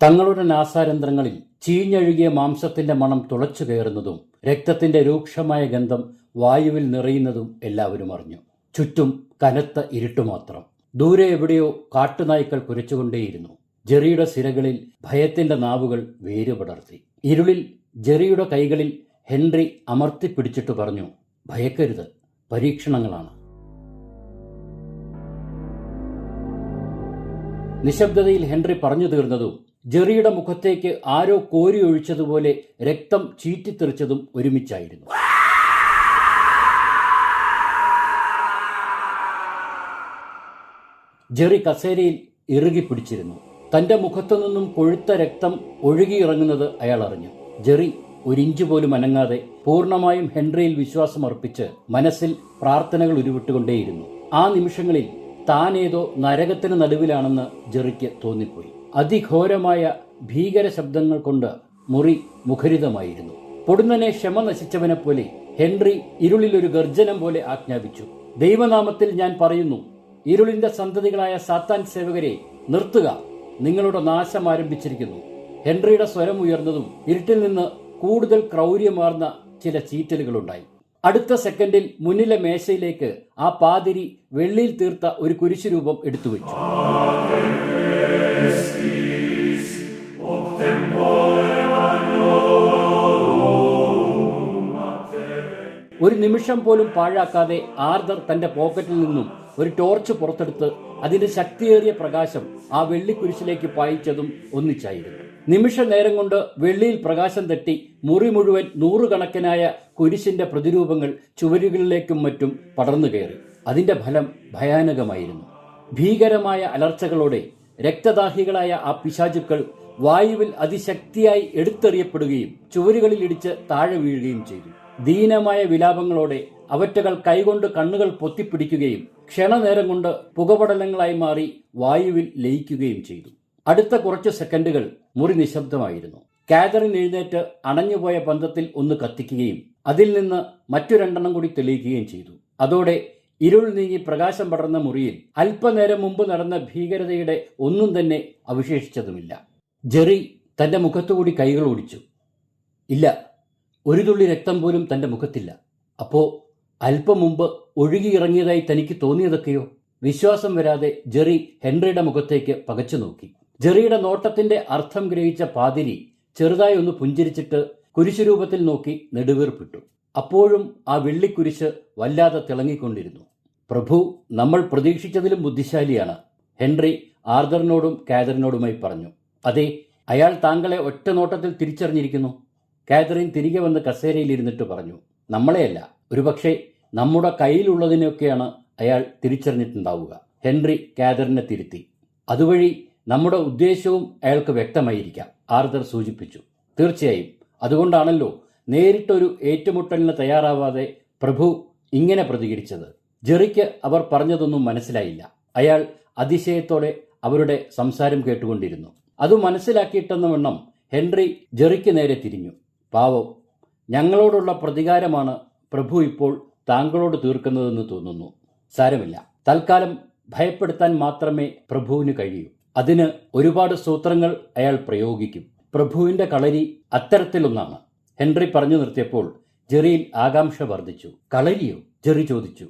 തങ്ങളുടെ നാസാരന്ധ്രങ്ങളിൽ ചീഞ്ഞഴുകിയ മാംസത്തിന്റെ മണം തുളച്ചു കയറുന്നതും രക്തത്തിന്റെ രൂക്ഷമായ ഗന്ധം വായുവിൽ നിറയുന്നതും എല്ലാവരും അറിഞ്ഞു. ചുറ്റും കനത്ത ഇരുട്ട് മാത്രം. ദൂരെ എവിടെയോ കാട്ടുനായ്ക്കൾ കുരച്ചുകൊണ്ടേയിരുന്നു. ജെറിയുടെ സിരകളിൽ ഭയത്തിന്റെ നാവുകൾ വേരുപടർത്തി ഇരുളിൽ ജെറിയുടെ കൈകളിൽ ഹെൻറി അമർത്തിപ്പിടിച്ചിട്ട് പറഞ്ഞു ഭയക്കരുത് പരീക്ഷണങ്ങളാണ്. നിശബ്ദതയിൽ ഹെൻറി പറഞ്ഞു തീർന്നതും ജെറിയുടെ മുഖത്തേക്ക് ആരോ കോരി ഒഴിച്ചതുപോലെ രക്തം ചീറ്റിത്തെറിച്ചതും ഒരുമിച്ചായിരുന്നു. ജെറി കസേരയിൽ ഇറുകി പിടിച്ചിരുന്നു. തന്റെ മുഖത്തു നിന്നും കൊഴുത്ത രക്തം ഒഴുകിയിറങ്ങുന്നത് അയാൾ അറിഞ്ഞു. ജെറി ഒരിഞ്ചു പോലും അനങ്ങാതെ പൂർണമായും ഹെൻറിയിൽ വിശ്വാസം അർപ്പിച്ച് മനസ്സിൽ പ്രാർത്ഥനകൾ ഉരുവിട്ടുകൊണ്ടേയിരുന്നു. ആ നിമിഷങ്ങളിൽ താനേതോ നരകത്തിന് നടുവിലാണെന്ന് ജെറിക്ക് തോന്നിപ്പോയി. അതിഘോരമായ ഭീകര ശബ്ദങ്ങൾ കൊണ്ട് മുറി മുഖരിതമായിരുന്നു. പൊടുന്നനെ ക്ഷമ നശിച്ചവനെ പോലെ ഹെൻറി ഇരുളിലൊരു ഗർജനം പോലെ ആജ്ഞാപിച്ചു. ദൈവനാമത്തിൽ ഞാൻ പറയുന്നു ഇരുളിന്റെ സന്തതികളായ സാത്താൻ സേവകരെ നിർത്തുക. നിങ്ങളുടെ നാശം ആരംഭിച്ചിരിക്കുന്നു. ഹെൻറിയുടെ സ്വരം ഉയർന്നതും ഇരുട്ടിൽ നിന്ന് കൂടുതൽ ക്രൗര്യമാർന്ന ചില ചീറ്റലുകളുണ്ടായി. അടുത്ത സെക്കൻഡിൽ മുന്നിലെ മേശയിലേക്ക് ആ പാതിരി വെള്ളിയിൽ തീർത്ത ഒരു കുരിശുരൂപം എടുത്തുവെച്ചു. ഒരു നിമിഷം പോലും പാഴാക്കാതെ ആർദർ തന്റെ പോക്കറ്റിൽ നിന്നും ഒരു ടോർച്ച് പുറത്തെടുത്ത് അതിന്റെ ശക്തിയേറിയ പ്രകാശം ആ വെള്ളിക്കുരിശിലേക്ക് പായിച്ചതും ഒന്നിച്ചായിരുന്നു. നിമിഷ നേരം കൊണ്ട് വെള്ളിയിൽ പ്രകാശം തട്ടി മുറി മുഴുവൻ നൂറുകണക്കിനായ കുരിശിന്റെ പ്രതിരൂപങ്ങൾ ചുവരുകളിലേക്കും മറ്റും പടർന്നു കയറി. അതിന്റെ ഫലം ഭയാനകമായിരുന്നു. ഭീകരമായ അലർച്ചകളോടെ രക്തദാഹികളായ ആ പിശാചുക്കൾ വായുവിൽ അതിശക്തിയായി എടുത്തെറിയപ്പെടുകയും ചുവരുകളിൽ ഇടിച്ച് താഴെ വീഴുകയും ചെയ്തു. ദീനമായ വിലാപങ്ങളോടെ അവറ്റകൾ കൈകൊണ്ട് കണ്ണുകൾ പൊത്തിപ്പിടിക്കുകയും ക്ഷണനേരം കൊണ്ട് പുകപടലങ്ങളായി മാറി വായുവിൽ ലയിക്കുകയും ചെയ്തു. അടുത്ത കുറച്ച് സെക്കൻഡുകൾ മുറി നിശബ്ദമായിരുന്നു. കാതറിൻ എഴുന്നേറ്റ് അണഞ്ഞുപോയ പന്തത്തിൽ ഒന്ന് കത്തിക്കുകയും അതിൽ നിന്ന് മറ്റു രണ്ടെണ്ണം കൂടി തെളിയിക്കുകയും ചെയ്തു. അതോടെ ഇരുൾ നീങ്ങി പ്രകാശം പടർന്ന മുറിയിൽ അല്പനേരം മുമ്പ് നടന്ന ഭീകരതയുടെ ഒന്നും തന്നെ അവശേഷിച്ചതുമില്ല. ജെറി തന്റെ മുഖത്തുകൂടി കൈകൾ ഓടിച്ചു. ഇല്ല ഒരു തുള്ളി രക്തം പോലും തന്റെ മുഖത്തില്ല. അപ്പോ അല്പം മുമ്പ് ഒഴുകിയിറങ്ങിയതായി തനിക്ക് തോന്നിയതൊക്കെയോ? വിശ്വാസം വരാതെ ജെറി ഹെൻറിയുടെ മുഖത്തേക്ക് പകച്ചു നോക്കി. ജെറിയുടെ നോട്ടത്തിന്റെ അർത്ഥം ഗ്രഹിച്ച പാതിരി ചെറുതായി ഒന്ന് പുഞ്ചിരിച്ചിട്ട് കുരിശുരൂപത്തിൽ നോക്കി നെടുവീർപ്പിട്ടു. അപ്പോഴും ആ വെള്ളിക്കുരിശ് വല്ലാതെ തിളങ്ങിക്കൊണ്ടിരുന്നു. പ്രഭു നമ്മൾ പ്രതീക്ഷിച്ചതിലും ബുദ്ധിശാലിയാണ് ഹെൻറി ആർദറിനോടും കാതറിനോടുമായി പറഞ്ഞു. അതെ അയാൾ താങ്കളെ ഒറ്റ നോട്ടത്തിൽ തിരിച്ചറിഞ്ഞിരിക്കുന്നു. കാതറിൻ തിരികെ വന്ന് കസേരയിൽ ഇരുന്നിട്ട് പറഞ്ഞു നമ്മളെയല്ല ഒരുപക്ഷെ നമ്മുടെ കയ്യിലുള്ളതിനെയൊക്കെയാണ് അയാൾ തിരിച്ചറിഞ്ഞിട്ടുണ്ടാവുക. ഹെൻറി കാതറിനെ തിരുത്തി. അതുവഴി നമ്മുടെ ഉദ്ദേശവും അയാൾക്ക് വ്യക്തമായിരിക്കാം ആർദർ സൂചിപ്പിച്ചു. തീർച്ചയായും അതുകൊണ്ടാണല്ലോ നേരിട്ടൊരു ഏറ്റുമുട്ടലിന് തയ്യാറാവാതെ പ്രഭു ഇങ്ങനെ പ്രതികരിച്ചത്. ജെറിക്ക് അവർ പറഞ്ഞതൊന്നും മനസ്സിലായില്ല. അയാൾ അതിശയത്തോടെ അവരുടെ സംസാരം കേട്ടുകൊണ്ടിരുന്നു. അത് മനസ്സിലാക്കിയിട്ടെന്ന വണ്ണം ഹെൻറി ജെറിക്ക് നേരെ തിരിഞ്ഞു. പാവം. ഞങ്ങളോടുള്ള പ്രതികാരമാണ് പ്രഭു ഇപ്പോൾ താങ്കളോട് തീർക്കുന്നതെന്ന് തോന്നുന്നു. സാരമില്ല. തൽക്കാലം ഭയപ്പെടുത്താൻ മാത്രമേ പ്രഭുവിന് കഴിയൂ. അതിന് ഒരുപാട് സൂത്രങ്ങൾ അയാൾ പ്രയോഗിക്കും. പ്രഭുവിന്റെ കളരി അത്തരത്തിലൊന്നാണ്. ഹെൻറി പറഞ്ഞു നിർത്തിയപ്പോൾ ജെറിയിൽ ആകാംക്ഷ വർദ്ധിച്ചു. കളരിയോ? ജെറി ചോദിച്ചു.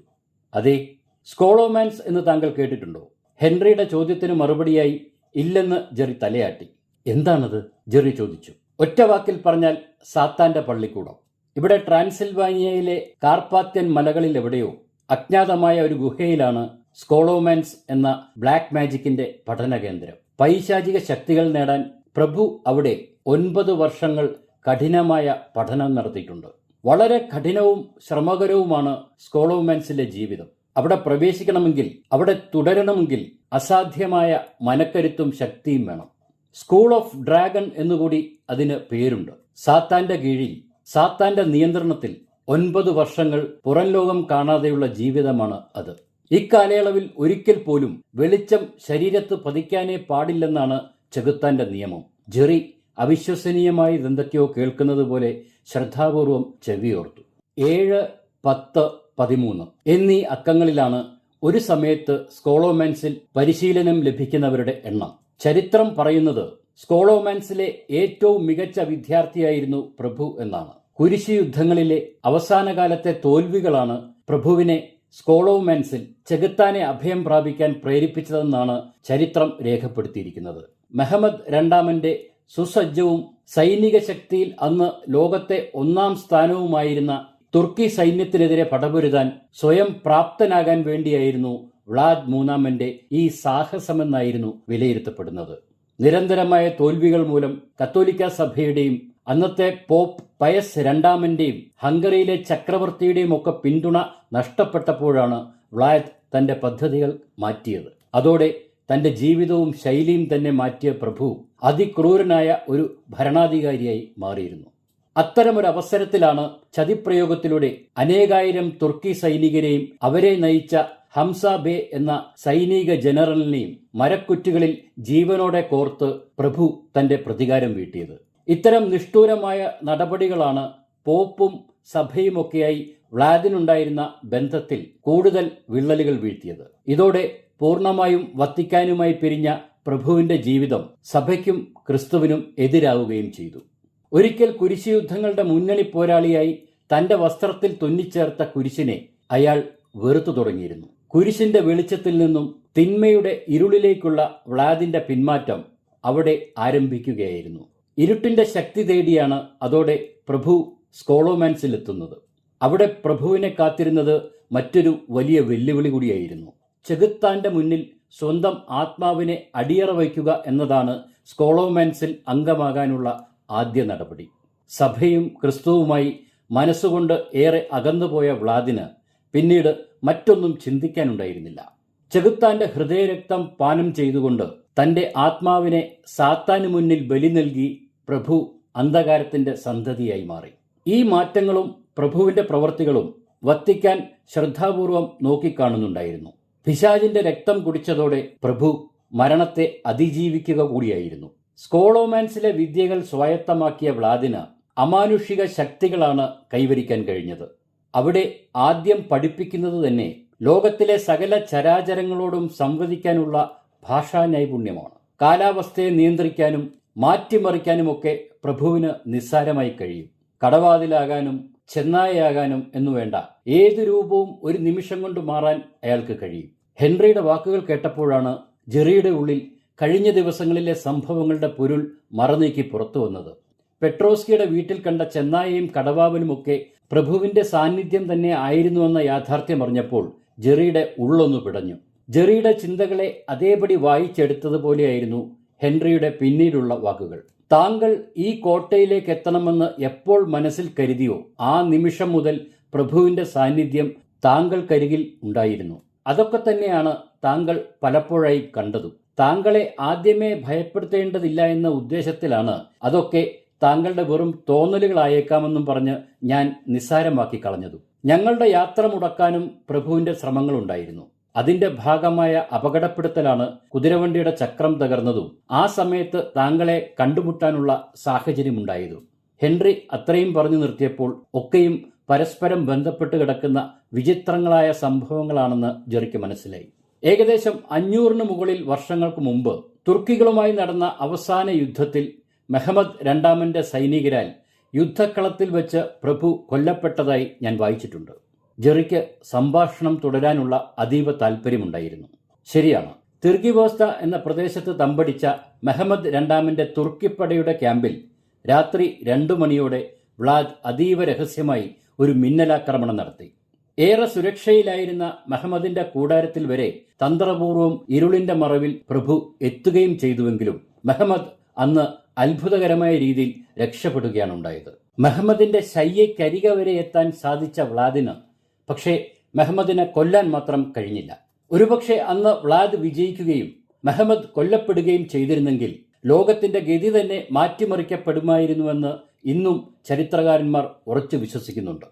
അതെ സ്കോളോമാൻസ് എന്ന് താങ്കൾ കേട്ടിട്ടുണ്ടോ? ഹെൻറിയുടെ ചോദ്യത്തിന് മറുപടിയായി ഇല്ലെന്ന് ജെറി തലയാട്ടി. എന്താണത്? ജെറി ചോദിച്ചു. ഒറ്റ വാക്കിൽ പറഞ്ഞാൽ സാത്താന്റെ പള്ളിക്കൂടം. ഇവിടെ ട്രാൻസിൽവാനിയയിലെ കാർപാത്യൻ മലകളിൽ എവിടെയോ അജ്ഞാതമായ ഒരു ഗുഹയിലാണ് സ്കോളോമാൻസ് എന്ന ബ്ലാക്ക് മാജിക്കിന്റെ പഠന കേന്ദ്രം പൈശാചിക ശക്തികൾ നേടാൻ പ്രഭു അവിടെ ഒൻപത് വർഷങ്ങൾ കഠിനമായ പഠനം നടത്തിയിട്ടുണ്ട്. വളരെ കഠിനവും ശ്രമകരവുമാണ് സ്കോളോമാൻസിലെ ജീവിതം. അവിടെ പ്രവേശിക്കണമെങ്കിൽ അവിടെ തുടരണമെങ്കിൽ അസാധ്യമായ മനക്കരുത്തും ശക്തിയും വേണം. സ്കൂൾ ഓഫ് ഡ്രാഗൺ എന്നുകൂടി അതിന് പേരുണ്ട്. സാത്താന്റെ കീഴിൽ സാത്താന്റെ നിയന്ത്രണത്തിൽ ഒൻപത് വർഷങ്ങൾ പുറം ലോകം കാണാതെയുള്ള ജീവിതമാണ് അത്. ഇക്കാലയളവിൽ ഒരിക്കൽ പോലും വെളിച്ചം ശരീരത്ത് പതിക്കാനേ പാടില്ലെന്നാണ് ചെകുത്താന്റെ നിയമം. ജെറി അവിശ്വസനീയമായി എന്തൊക്കെയോ കേൾക്കുന്നത് പോലെ ശ്രദ്ധാപൂർവം ചെവിയോർത്തു. ഏഴ് പത്ത് പതിമൂന്ന് എന്നീ അക്കങ്ങളിലാണ് ഒരു സമയത്ത് സ്കോളോമാൻസിൽ പരിശീലനം ലഭിക്കുന്നവരുടെ എണ്ണം. ചരിത്രം പറയുന്നത് സ്കോളോമാൻസിലെ ഏറ്റവും മികച്ച വിദ്യാർത്ഥിയായിരുന്നു പ്രഭു എന്നാണ്. കുരിശി യുദ്ധങ്ങളിലെ അവസാന കാലത്തെ തോൽവികളാണ് പ്രഭുവിനെ സ്കോളോമാൻസിൽ ചെകുത്താനെ അഭയം പ്രാപിക്കാൻ പ്രേരിപ്പിച്ചതെന്നാണ് ചരിത്രം രേഖപ്പെടുത്തിയിരിക്കുന്നത്. മെഹമ്മദ് രണ്ടാമന്റെ സുസജ്ജവും സൈനിക ശക്തിയിൽ അന്ന് ലോകത്തെ ഒന്നാം സ്ഥാനവുമായിരുന്ന തുർക്കി സൈന്യത്തിനെതിരെ പടപൊരുതാൻ സ്വയം പ്രാപ്തനാകാൻ വേണ്ടിയായിരുന്നു വ്ളാദ് മൂന്നാമന്റെ ഈ സാഹസമെന്നായിരുന്നു വിലയിരുത്തപ്പെടുന്നത്. നിരന്തരമായ തോൽവികൾ മൂലം കത്തോലിക്ക സഭയുടെയും അന്നത്തെ പോപ്പ് പയസ് രണ്ടാമന്റെയും ഹംഗറിയിലെ ചക്രവർത്തിയുടെയും ഒക്കെ പിന്തുണ നഷ്ടപ്പെട്ടപ്പോഴാണ് വ്ളാദ് തന്റെ പദ്ധതികൾ മാറ്റിയത്. അതോടെ തന്റെ ജീവിതവും ശൈലിയും തന്നെ മാറ്റിയ പ്രഭു അതിക്രൂരനായ ഒരു ഭരണാധികാരിയായി മാറിയിരുന്നു. അത്തരമൊരു അവസരത്തിലാണ് ചതിപ്രയോഗത്തിലൂടെ അനേകായിരം തുർക്കി സൈനികരെയും അവരെ നയിച്ച ഹംസ ബേ എന്ന സൈനിക ജനറലിനെയും മരക്കുറ്റുകളിൽ ജീവനോടെ കോർത്ത് പ്രഭു തന്റെ പ്രതികാരം വീട്ടിയത്. ഇത്തരം നിഷ്ഠൂരമായ നടപടികളാണ് പോപ്പും സഭയുമൊക്കെയായി വ്ളാദിനുണ്ടായിരുന്ന ബന്ധത്തിൽ കൂടുതൽ വിള്ളലുകൾ വീഴ്ത്തിയത്. ഇതോടെ പൂർണമായും വത്തിക്കാനുമായി പിരിഞ്ഞ പ്രഭുവിന്റെ ജീവിതം സഭയ്ക്കും ക്രിസ്തുവിനും എതിരാവുകയും ചെയ്തു. ഒരിക്കൽ കുരിശുയുദ്ധങ്ങളുടെ മുന്നണി പോരാളിയായി തന്റെ വസ്ത്രത്തിൽ തുന്നിച്ചേർത്ത കുരിശിനെ അയാൾ വെറുത്തു തുടങ്ങിയിരുന്നു. കുരിശിന്റെ വെളിച്ചത്തിൽ നിന്നും തിന്മയുടെ ഇരുളിലേക്കുള്ള വ്ളാദിന്റെ പിന്മാറ്റം അവിടെ ആരംഭിക്കുകയായിരുന്നു. ഇരുട്ടിന്റെ ശക്തി തേടിയാണ് അതോടെ പ്രഭു സ്കോളോമാൻസിലെത്തുന്നത്. അവിടെ പ്രഭുവിനെ കാത്തിരുന്നത് മറ്റൊരു വലിയ വെല്ലുവിളി കൂടിയായിരുന്നു. ചെകുത്താന്റെ മുന്നിൽ സ്വന്തം ആത്മാവിനെ അടിയറ വയ്ക്കുക എന്നതാണ് സ്കോളോമാൻസിൽ അംഗമാകാനുള്ള ആദ്യ നടപടി. സഭയും ക്രിസ്തുവുമായി മനസ്സുകൊണ്ട് ഏറെ അകന്നുപോയ വ്ളാദിന് പിന്നീട് മറ്റൊന്നും ചിന്തിക്കാനുണ്ടായിരുന്നില്ല. ചെകുത്താന്റെ ഹൃദയരക്തം പാനം ചെയ്തുകൊണ്ട് തന്റെ ആത്മാവിനെ സാത്താന് മുന്നിൽ ബലി നൽകി പ്രഭു അന്ധകാരത്തിന്റെ സന്തതിയായി മാറി. ഈ മാറ്റങ്ങളും പ്രഭുവിന്റെ പ്രവർത്തികളും വത്തിക്കാൻ ശ്രദ്ധാപൂർവം നോക്കിക്കാണുന്നുണ്ടായിരുന്നു. പിശാജിന്റെ രക്തം കുടിച്ചതോടെ പ്രഭു മരണത്തെ അതിജീവിക്കുക കൂടിയായിരുന്നു. സ്കോളോമാൻസിലെ വിദ്യകൾ സ്വായത്തമാക്കിയ വ്ളാദിന് അമാനുഷിക ശക്തികളാണ് കൈവരിക്കാൻ കഴിഞ്ഞത്. അവിടെ ആദ്യം പഠിപ്പിക്കുന്നത് തന്നെ ലോകത്തിലെ സകല ചരാചരങ്ങളോടും സംവദിക്കാനുള്ള ഭാഷാ നൈപുണ്യമാണ് കാലാവസ്ഥയെ നിയന്ത്രിക്കാനും മാറ്റിമറിക്കാനുമൊക്കെ പ്രഭുവിന് നിസ്സാരമായി കഴിയും. കടവാതിലാകാനും ചെന്നായയാകാനും എന്നു വേണ്ട ഏത് രൂപവും ഒരു നിമിഷം കൊണ്ട് മാറാൻ അയാൾക്ക് കഴിയും. ഹെൻറിയുടെ വാക്കുകൾ കേട്ടപ്പോഴാണ് ജെറിയുടെ ഉള്ളിൽ കഴിഞ്ഞ ദിവസങ്ങളിലെ സംഭവങ്ങളുടെ പൊരുൾ മറനീക്കി പുറത്തു വന്നത്. പെട്രോസ്കിയുടെ വീട്ടിൽ കണ്ട ചെന്നായയും കടവാവലുമൊക്കെ പ്രഭുവിന്റെ സാന്നിധ്യം തന്നെ ആയിരുന്നുവെന്ന യാഥാർത്ഥ്യം അറിഞ്ഞപ്പോൾ ജെറിയുടെ ഉള്ളൊന്നു പിടഞ്ഞു. ജെറിയുടെ ചിന്തകളെ അതേപടി വായിച്ചെടുത്തതുപോലെയായിരുന്നു ഹെൻറിയുടെ പിന്നീടുള്ള വാക്കുകൾ. താങ്കൾ ഈ കോട്ടയിലേക്ക് എത്തണമെന്ന് എപ്പോൾ മനസ്സിൽ കരുതിയോ ആ നിമിഷം മുതൽ പ്രഭുവിന്റെ സാന്നിധ്യം താങ്കൾക്കരികിൽ ഉണ്ടായിരുന്നു. അതൊക്കെ തന്നെയാണ് താങ്കൾ പലപ്പോഴായി കണ്ടതും. താങ്കളെ ആദ്യമേ ഭയപ്പെടുത്തേണ്ടതില്ല എന്ന ഉദ്ദേശത്തിലാണ് അതൊക്കെ താങ്കളുടെ വെറും തോന്നലുകളായേക്കാമെന്നും പറഞ്ഞ് ഞാൻ നിസ്സാരമാക്കി കളഞ്ഞതു. ഞങ്ങളുടെ യാത്ര മുടക്കാനും പ്രഭുവിന്റെ ശ്രമങ്ങളുണ്ടായിരുന്നു. അതിന്റെ ഭാഗമായ അപകടപ്പെടുത്തലാണ് കുതിരവണ്ടിയുടെ ചക്രം തകർന്നതും ആ സമയത്ത് താങ്കളെ കണ്ടുമുട്ടാനുള്ള സാഹചര്യമുണ്ടായതും. ഹെൻറി അത്രയും പറഞ്ഞു നിർത്തിയപ്പോൾ ഒക്കെയും പരസ്പരം ബന്ധപ്പെട്ട് കിടക്കുന്ന വിചിത്രങ്ങളായ സംഭവങ്ങളാണെന്ന് ജെറിക്ക് മനസ്സിലായി. ഏകദേശം അഞ്ഞൂറിന് മുകളിൽ വർഷങ്ങൾക്ക് മുമ്പ് തുർക്കികളുമായി നടന്ന അവസാന യുദ്ധത്തിൽ മെഹമ്മദ് രണ്ടാമന്റെ സൈനികരാൽ യുദ്ധക്കളത്തിൽ വെച്ച് പ്രഭു കൊല്ലപ്പെട്ടതായി ഞാൻ വായിച്ചിട്ടുണ്ട്. ജെറിക്ക് സംഭാഷണം തുടരാനുള്ള അതീവ താല്പര്യമുണ്ടായിരുന്നു ശരിയാണ്. തിർഗിവോസ്ത എന്ന പ്രദേശത്ത് തമ്പടിച്ച മെഹമ്മദ് രണ്ടാമന്റെ തുർക്കിപ്പടയുടെ ക്യാമ്പിൽ രാത്രി രണ്ടു മണിയോടെ വ്ളാദ് അതീവ രഹസ്യമായി ഒരു മിന്നലാക്രമണം നടത്തി. ഏറെ സുരക്ഷയിലായിരുന്ന മെഹമ്മദിന്റെ കൂടാരത്തിൽ വരെ തന്ത്രപൂർവം ഇരുളിന്റെ മറവിൽ പ്രഭു എത്തുകയും ചെയ്തുവെങ്കിലും മെഹമ്മദ് അന്ന് അത്ഭുതകരമായ രീതിയിൽ രക്ഷപ്പെടുകയാണ് ഉണ്ടായത്. മെഹമ്മദിന്റെ ശയ്യക്കരിക വരെ എത്താൻ സാധിച്ച വ്ളാദിന് പക്ഷേ മെഹമ്മദിനെ കൊല്ലാൻ മാത്രം കഴിഞ്ഞില്ല. ഒരുപക്ഷെ അന്ന് വ്ളാദ് വിജയിക്കുകയും മെഹമ്മദ് കൊല്ലപ്പെടുകയും ചെയ്തിരുന്നെങ്കിൽ ലോകത്തിന്റെ ഗതി തന്നെ മാറ്റിമറിക്കപ്പെടുമായിരുന്നുവെന്ന് ഇന്നും ചരിത്രകാരന്മാർ ഉറച്ചു വിശ്വസിക്കുന്നുണ്ട്.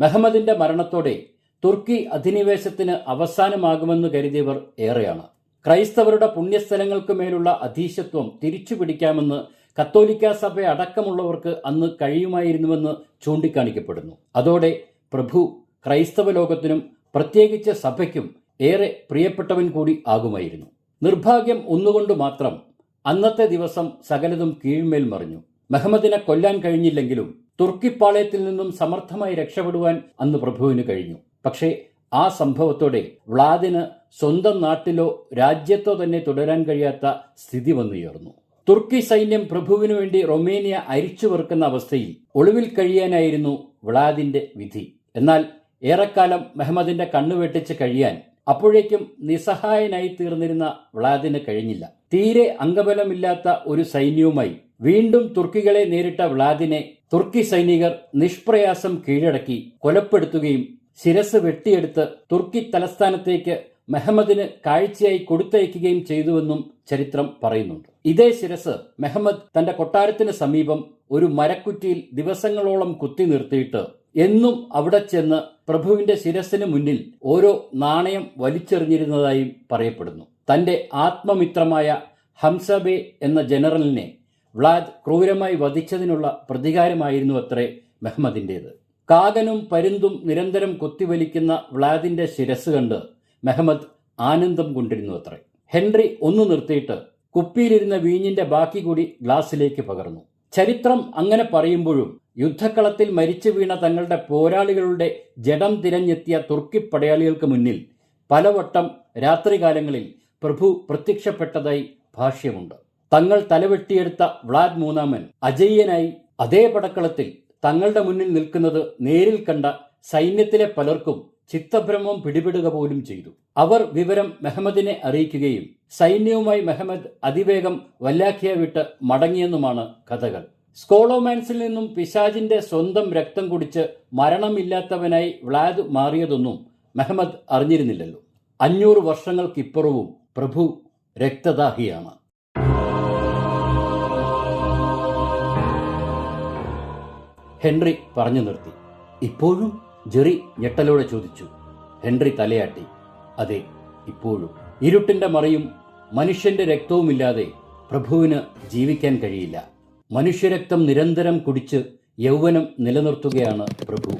മെഹമ്മദിന്റെ മരണത്തോടെ തുർക്കി അധിനിവേശത്തിന് അവസാനമാകുമെന്ന് കരുതിയവർ ഏറെയാണ്. ക്രൈസ്തവരുടെ പുണ്യസ്ഥലങ്ങൾക്ക് മേലുള്ള അധീശത്വം തിരിച്ചു പിടിക്കാമെന്ന് കത്തോലിക്ക സഭ അടക്കമുള്ളവർക്ക് അന്ന് കഴിയുമായിരുന്നുവെന്ന് ചൂണ്ടിക്കാണിക്കപ്പെടുന്നു. അതോടെ പ്രഭു ക്രൈസ്തവ ലോകത്തിനും പ്രത്യേകിച്ച് സഭയ്ക്കും ഏറെ പ്രിയപ്പെട്ടവൻ കൂടി ആകുമായിരുന്നു. നിർഭാഗ്യം ഒന്നുകൊണ്ട് മാത്രം അന്നത്തെ ദിവസം സകലതും കീഴ്മേൽ മറിഞ്ഞു. മെഹമ്മദിനെ കൊല്ലാൻ കഴിഞ്ഞില്ലെങ്കിലും തുർക്കിപ്പാളയത്തിൽ നിന്നും സമർത്ഥമായി രക്ഷപ്പെടുവാൻ അന്ന് പ്രഭുവിന് കഴിഞ്ഞു. പക്ഷേ ആ സംഭവത്തോടെ വ്ളാദിന് സ്വന്തം നാട്ടിലോ രാജ്യത്തോ തന്നെ തുടരാൻ കഴിയാത്ത സ്ഥിതി വന്നുയർന്നു. തുർക്കി സൈന്യം പ്രഭുവിനു വേണ്ടി റൊമേനിയ അരിച്ചു വെറുക്കുന്ന അവസ്ഥയിൽ ഒളിവിൽ കഴിയാനായിരുന്നു വ്ളാദിന്റെ വിധി. എന്നാൽ ഏറെക്കാലം മെഹമ്മദിന്റെ കണ്ണുവെട്ടിച്ച് കഴിയാൻ അപ്പോഴേക്കും നിസ്സഹായനായി തീർന്നിരുന്ന വ്ളാദിന് കഴിഞ്ഞില്ല. തീരെ അംഗബലമില്ലാത്ത ഒരു സൈന്യവുമായി വീണ്ടും തുർക്കികളെ നേരിട്ട വ്ളാദിനെ തുർക്കി സൈനികർ നിഷ്പ്രയാസം കീഴടക്കി കൊലപ്പെടുത്തുകയും ശിരസ് വെട്ടിയെടുത്ത് തുർക്കി തലസ്ഥാനത്തേക്ക് മെഹമ്മദിന് കാഴ്ചയായി കൊടുത്തയക്കുകയും ചെയ്തുവെന്നും ചരിത്രം പറയുന്നുണ്ട്. ഇതേ ശിരസ് മെഹമ്മദ് തന്റെ കൊട്ടാരത്തിന് സമീപം ഒരു മരക്കുറ്റിയിൽ ദിവസങ്ങളോളം കുത്തി നിർത്തിയിട്ട് എന്നും അവിടെ ചെന്ന് പ്രഭുവിന്റെ ശിരസിന് മുന്നിൽ ഓരോ നാണയം വലിച്ചെറിഞ്ഞിരുന്നതായും പറയപ്പെടുന്നു. തന്റെ ആത്മമിത്രമായ ഹംസബെ എന്ന ജനറലിനെ വ്ളാദ് ക്രൂരമായി വധിച്ചതിനുള്ള പ്രതികാരമായിരുന്നു അത്രേ മെഹമ്മദിന്റേത്. കാകനും പരുന്തും നിരന്തരം കൊത്തിവലിക്കുന്ന വ്ളാദിന്റെ ശിരസ് കണ്ട് മെഹമ്മദ് ആനന്ദം കൊണ്ടിരുന്നു അത്രേ. ഹെൻറി ഒന്നു നിർത്തിയിട്ട് കുപ്പിയിലിരുന്ന വീഞ്ഞിന്റെ ബാക്കി കൂടി ഗ്ലാസ്സിലേക്ക് പകർന്നു. ചരിത്രം അങ്ങനെ പറയുമ്പോഴും യുദ്ധക്കളത്തിൽ മരിച്ചു വീണ തങ്ങളുടെ പോരാളികളുടെ ജഡം തിരഞ്ഞെത്തിയ തുർക്കി പടയാളികൾക്ക് മുന്നിൽ പലവട്ടം രാത്രികാലങ്ങളിൽ പ്രഭു പ്രത്യക്ഷപ്പെട്ടതായി ഭാഷ്യമുണ്ട്. തങ്ങൾ തലവെട്ടിയെടുത്ത വ്ളാദ് മൂന്നാമൻ അജയ്യനായി അതേ പടക്കളത്തിൽ തങ്ങളുടെ മുന്നിൽ നിൽക്കുന്നത് നേരിൽ കണ്ട സൈന്യത്തിലെ പലർക്കും ചിത്തഭ്രമം പിടിപെടുക പോലും ചെയ്തു. അവർ വിവരം മെഹമ്മദിനെ അറിയിക്കുകയും സൈന്യവുമായി മെഹമ്മദ് അതിവേഗം വല്ലാഖിയ വിട്ട് മടങ്ങിയെന്നുമാണ് കഥകൾ. സ്കോളോമാൻസിൽ നിന്നും പിശാജിന്റെ സ്വന്തം രക്തം കുടിച്ച് മരണമില്ലാത്തവനായി വ്ളാദ് മാറിയതൊന്നും മെഹമ്മദ് അറിഞ്ഞിരുന്നില്ലല്ലോ. അഞ്ഞൂറ് വർഷങ്ങൾക്കിപ്പുറവും പ്രഭു രക്തദാഹിയാണ്. ഹെൻറി പറഞ്ഞു നിർത്തി. ഇപ്പോഴും ജെറി ഞെട്ടലോടെ ചോദിച്ചു ഹെൻറി തലയാട്ടി അതെ ഇപ്പോഴും. ഇരുട്ടിന്റെ മറയും മനുഷ്യന്റെ രക്തവുമില്ലാതെ പ്രഭുവിന് ജീവിക്കാൻ കഴിയില്ല. മനുഷ്യരക്തം നിരന്തരം കുടിച്ച് യൗവനം നിലനിർത്തുകയാണ് പ്രഭു.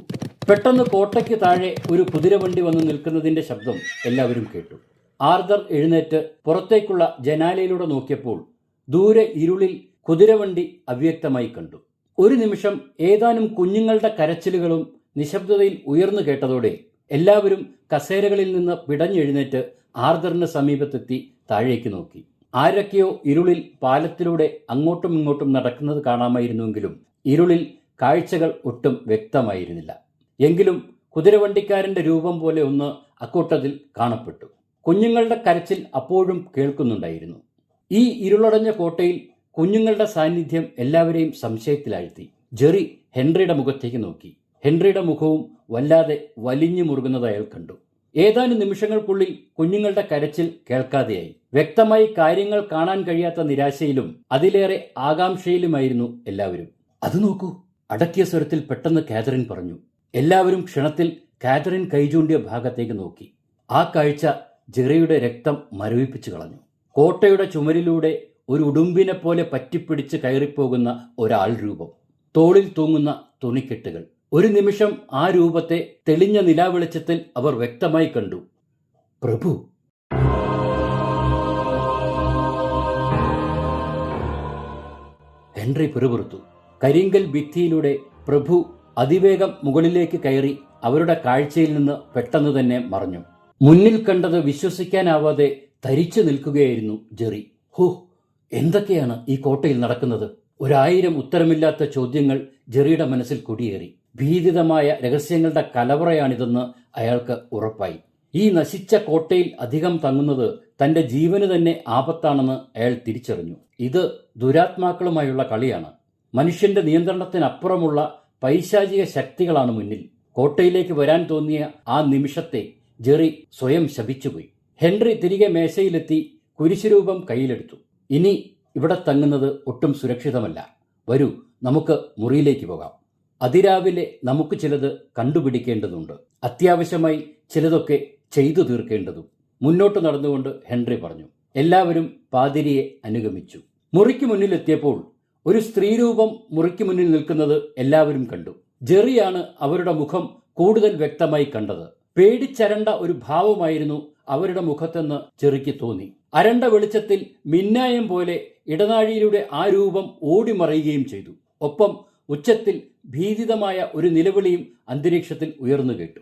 പെട്ടെന്ന് കോട്ടയ്ക്ക് താഴെ ഒരു കുതിരവണ്ടി വന്ന് നിൽക്കുന്നതിന്റെ ശബ്ദം എല്ലാവരും കേട്ടു. ആർദർ എഴുന്നേറ്റ് പുറത്തേക്കുള്ള ജനാലയിലൂടെ നോക്കിയപ്പോൾ ദൂരെ ഇരുളിൽ കുതിരവണ്ടി അവ്യക്തമായി കണ്ടു. ഒരു നിമിഷം ഏതാനും കുഞ്ഞുങ്ങളുടെ കരച്ചിലുകളും നിശബ്ദതയിൽ ഉയർന്നു കേട്ടതോടെ എല്ലാവരും കസേരകളിൽ നിന്ന് പിടഞ്ഞെഴുന്നേറ്റ് ആർദറിന് സമീപത്തെത്തി താഴേക്ക് നോക്കി. ആരൊക്കെയോ ഇരുളിൽ പാലത്തിലൂടെ അങ്ങോട്ടും ഇങ്ങോട്ടും നടക്കുന്നത് കാണാമായിരുന്നുവെങ്കിലും ഇരുളിൽ കാഴ്ചകൾ ഒട്ടും വ്യക്തമായിരുന്നില്ല. എങ്കിലും കുതിരവണ്ടിക്കാരന്റെ രൂപം പോലെ ഒന്ന് അക്കൂട്ടത്തിൽ കാണപ്പെട്ടു. കുഞ്ഞുങ്ങളുടെ കരച്ചിൽ അപ്പോഴും കേൾക്കുന്നുണ്ടായിരുന്നു. ഈ ഇരുളടഞ്ഞ കോട്ടയിൽ കുഞ്ഞുങ്ങളുടെ സാന്നിധ്യം എല്ലാവരെയും സംശയത്തിലാഴ്ത്തി. ജെറി ഹെൻറിയുടെ മുഖത്തേക്ക് നോക്കി. ഹെൻറിയുടെ മുഖവും വല്ലാതെ വലിഞ്ഞു മുറുകുന്നത് അയാൾ കണ്ടു. ഏതാനും നിമിഷങ്ങൾക്കുള്ളിൽ കുഞ്ഞുങ്ങളുടെ കരച്ചിൽ കേൾക്കാതെയായി. വ്യക്തമായി കാര്യങ്ങൾ കാണാൻ കഴിയാത്ത നിരാശയിലും അതിലേറെ ആകാംക്ഷയിലുമായിരുന്നു എല്ലാവരും. അത് നോക്കൂ അടക്കിയ സ്വരത്തിൽ പെട്ടെന്ന് കാതറിൻ പറഞ്ഞു. എല്ലാവരും ക്ഷണത്തിൽ കാതറിൻ കൈചൂണ്ടിയ ഭാഗത്തേക്ക് നോക്കി. ആ കാഴ്ച ജെറിയുടെ രക്തം മരവിപ്പിച്ചു കളഞ്ഞു. കോട്ടയുടെ ചുമരിലൂടെ ഒരു ഉടുമ്പിനെ പോലെ പറ്റിപ്പിടിച്ച് കയറിപ്പോകുന്ന ഒരാൾ രൂപം. തോളിൽ തൂങ്ങുന്ന തുണിക്കെട്ടുകൾ. ഒരു നിമിഷം ആ രൂപത്തെ തെളിഞ്ഞ നിലാവെളിച്ചത്തിൽ അവർ വ്യക്തമായി കണ്ടു. പ്രഭു! ഹെൻറി പിറുപിറുത്തു. കരിങ്കൽ ഭിത്തിയിലൂടെ പ്രഭു അതിവേഗം മുകളിലേക്ക് കയറി അവരുടെ കാഴ്ചയിൽ നിന്ന് പെട്ടെന്ന് തന്നെ മറഞ്ഞു. മുന്നിൽ കണ്ടത് വിശ്വസിക്കാനാവാതെ തരിച്ചു നിൽക്കുകയായിരുന്നു ജെറി. ഹോ എന്തൊക്കെയാണ് ഈ കോട്ടയിൽ നടക്കുന്നത്? ഒരായിരം ഉത്തരമില്ലാത്ത ചോദ്യങ്ങൾ ജെറിയുടെ മനസ്സിൽ കുടിയേറി. ഭീതിതമായ രഹസ്യങ്ങളുടെ കലവറയാണിതെന്ന് അയാൾക്ക് ഉറപ്പായി. ഈ നശിച്ച കോട്ടയിൽ അധികം തങ്ങുന്നത് തന്റെ ജീവന് തന്നെ ആപത്താണെന്ന് അയാൾ തിരിച്ചറിഞ്ഞു. ഇത് ദുരാത്മാക്കളുമായുള്ള കളിയാണ്. മനുഷ്യന്റെ നിയന്ത്രണത്തിനപ്പുറമുള്ള പൈശാചിക ശക്തികളാണ് മുന്നിൽ. കോട്ടയിലേക്ക് വരാൻ തോന്നിയ ആ നിമിഷത്തെ ജെറി സ്വയം ശപിച്ചുപോയി. ഹെൻറി തിരികെ മേശയിലെത്തി കുരിശുരൂപം കയ്യിലെടുത്തു. ഇനി ഇവിടെ തങ്ങുന്നത് ഒട്ടും സുരക്ഷിതമല്ല. വരൂ നമുക്ക് മുറിയിലേക്ക് പോകാം. അതിരാവിലെ നമുക്ക് ചിലത് കണ്ടുപിടിക്കേണ്ടതുണ്ട്. അത്യാവശ്യമായി ചിലതൊക്കെ ചെയ്തു തീർക്കേണ്ടതും. മുന്നോട്ട് നടന്നുകൊണ്ട് ഹെൻറി പറഞ്ഞു. എല്ലാവരും പാതിരിയെ അനുഗമിച്ചു. മുറിക്ക് മുന്നിലെത്തിയപ്പോൾ ഒരു സ്ത്രീരൂപം മുറിക്ക് മുന്നിൽ നിൽക്കുന്നത് എല്ലാവരും കണ്ടു. ജെറിയാണ് അവരുടെ മുഖം കൂടുതൽ വ്യക്തമായി കണ്ടത്. പേടിച്ചരണ്ട ഒരു ഭാവമായിരുന്നു അവരുടെ മുഖത്തെന്ന് ചെറുക്കി തോന്നി. അരണ്ട വെളിച്ചത്തിൽ മിന്നായം പോലെ ഇടനാഴിയിലൂടെ ആ രൂപം ഓടിമറയുകയും ചെയ്തു. ഒപ്പം ഉച്ചത്തിൽ ഭീതിതമായ ഒരു നിലവിളിയും അന്തരീക്ഷത്തിൽ ഉയർന്നു കേട്ടു.